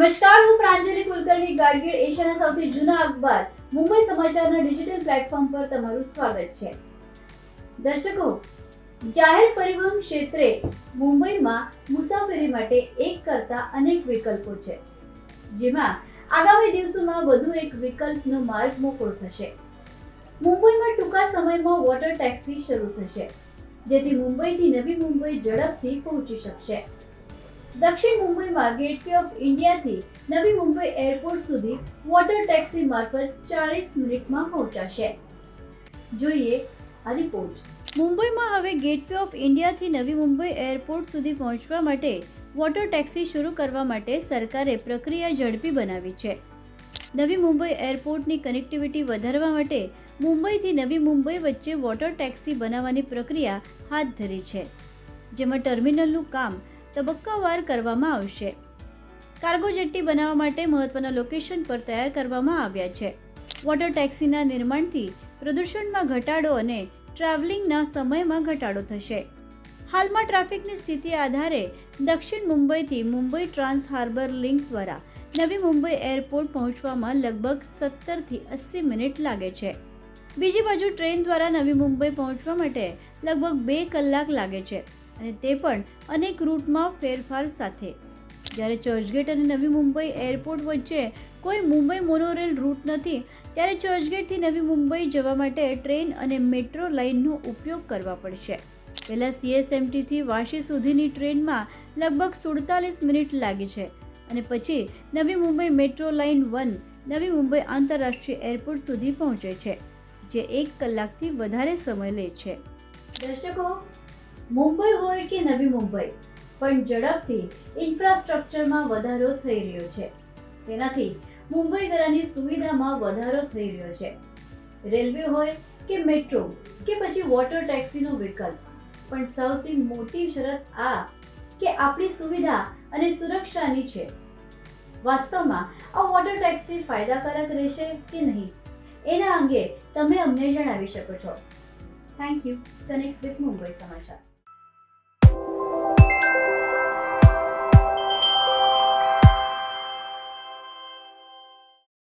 નમસ્કાર, હું પ્રાંજલિ કુલકર્ણી, ગાડગીર એશિયાના સૌથી જૂના અખબાર, મુંબઈ સમાચારના ડિજિટલ પ્લેટફોર્મ પર તમારું સ્વાગત છે. દર્શકો, જાહેર પરિવહન ક્ષેત્રે મુંબઈમાં મુસાફરી માટે એક કરતા અનેક વિકલ્પો છે, જેમાં આગામી દિવસોમાં વધુ એક વિકલ્પનો માર્ગ મોકળો થશે. મુંબઈમાં ટૂંકા સમયમાં વોટર ટેક્સી શરૂ થશે, જેથી મુંબઈથી નવી મુંબઈ ઝડપથી પહોંચી શકશે. દક્ષિણ મુંબઈમાં ગેટવે ઓફ ઇન્ડિયાથી નવી મુંબઈ એરપોર્ટ સુધી વોટર ટેક્સી મારફત ચાલીસ મિનિટમાં પહોંચાશે. જોઈએ આ રિપોર્ટ મુંબઈમાં હવે ગેટવે ઓફ ઇન્ડિયાથી નવી મુંબઈ એરપોર્ટ સુધી પહોંચવા માટે વોટર ટેક્સી શરૂ કરવા માટે સરકારે પ્રક્રિયા ઝડપી બનાવી છે. નવી મુંબઈ એરપોર્ટની કનેક્ટિવિટી વધારવા માટે મુંબઈથી નવી મુંબઈ વચ્ચે વોટર ટેક્સી બનાવવાની પ્રક્રિયા હાથ ધરી છે. જેમાં ટર્મિનલનું કામ તબક્કાવાર કરવામાં આવશે. કાર્ગો જેટ્ટી બનાવવા માટે મહત્વના લોકેશન પર તૈયાર કરવામાં આવ્યા છે. વોટર ટેક્સીના નિર્માણથી પ્રદૂષણમાં ઘટાડો અને ટ્રાવેલિંગના સમયમાં ઘટાડો થશે. હાલમાં ટ્રાફિકની સ્થિતિ આધારે દક્ષિણ મુંબઈથી મુંબઈ ટ્રાન્સ હાર્બર લિંક દ્વારા નવી મુંબઈ એરપોર્ટ પહોંચવામાં લગભગ સત્તરથી અસી મિનિટ લાગે છે. બીજી બાજુ ટ્રેન દ્વારા નવી મુંબઈ પહોંચવા માટે લગભગ બે કલાક લાગે છે. અને તે પણ અનેક રૂટમાં ફેરફાર સાથે. જ્યારે ચર્ચગેટ અને નવી મુંબઈ એરપોર્ટ વચ્ચે કોઈ મુંબઈ મોનોરેલ રૂટ નથી, ત્યારે ચર્ચગેટથી નવી મુંબઈ જવા માટે ટ્રેન અને મેટ્રો લાઇનનો ઉપયોગ કરવા પડશે. પહેલાં સીએસએમટીથી વાશી સુધીની ટ્રેનમાં લગભગ સુડતાલીસ મિનિટ લાગી છે અને પછી નવી મુંબઈ મેટ્રો લાઇન વન, નવી મુંબઈ આંતરરાષ્ટ્રીય એરપોર્ટ સુધી પહોંચે છે, જે એક કલાકથી વધારે સમય લે છે. દર્શકો મુંબઈ હોય કે નવી મુંબઈ, પણ ઝડપથી ઇન્ફ્રાસ્ટ્રક્ચરમાં વધારો થઈ રહ્યો છે. તેનાથી મુંબઈગરાની સુવિધામાં વધારો થઈ રહ્યો છે. રેલવે હોય કે મેટ્રો કે પછી વોટર ટેક્સીનો વિકલ્પ, પણ સૌથી મોટી શરત આ કે આપણી સુવિધા અને સુરક્ષાની છે. વાસ્તવમાં, આ વોટર ટેક્સી ફાયદાકારક રહેશે કે નહીં? એના અંગે તમે અમને જણાવી શકો છો. Thank you connect with Mumbai Samachar